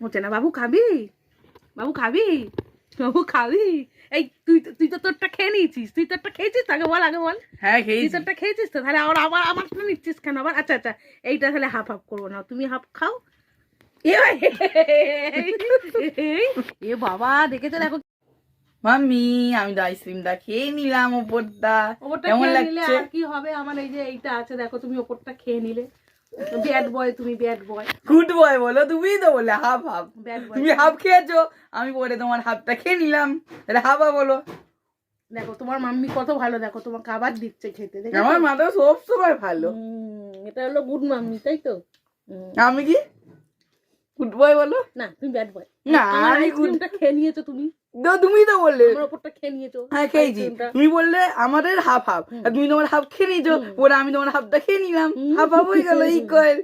হচ্ছে না বাবু খাবি? বাবু খাবি? বাবু খাবি? এই তুই তুই তো তোরটা খেয়ে নিয়েছিস। তুই তোরটা খেয়েছিস? তাকে বল আগে বল। হ্যাঁ তুই খেয়েছি তোরটা খেয়েছিস তো? তাহলে আবার আবার আমারটা নিচ্ছিস কেন? আবার আচ্ছা আচ্ছা এইটা তাহলে হাফ হাফ করব। না তুমি হাফ খাও। এ বাবা দেখেছ দেখো মাম্মি আমি তো আইসক্রিমটা খেয়ে নিলাম ওপরটা। ওপরটা কেমন লাগছে? কি হবে? আমার এই যে এইটা আছে দেখো তুমি ওপরটা খেয়ে নিলে। ব্যাড বয় তুমি ব্যাড বয় গুড বয় বলো তুমি তো বলে হাফ হাফ তুমি হাফ খেয়েছো আমি পরে তোমার হাফটা খেয়ে নিলাম। তাহলে হাফা বলো। দেখো তোমার মাম্মি কত ভালো দেখো তোমাকে আবার দিচ্ছে খেতে আমার মা তো সব সময় ভালো। এটা হলো গুড মাম্মি তাই তো? আমি কি? গুড বয় বলো? না তুমি ব্যাড বয় না, আমি গুডটা খেয়ে নিয়েছো তুমি। তুমি তো বললে। আমার ওপরটা খেয়ে নিয়েছো হ্যাঁ খেয়েছি তুমি বললে আমাদের হাফ হাফ আর তুমি তোমার হাফ খেয়ে নিয়েছো ওরা আমি তোমার হাফটা খেয়ে নিলাম। হাফ হাফ হয়ে গেল ইকুয়াল।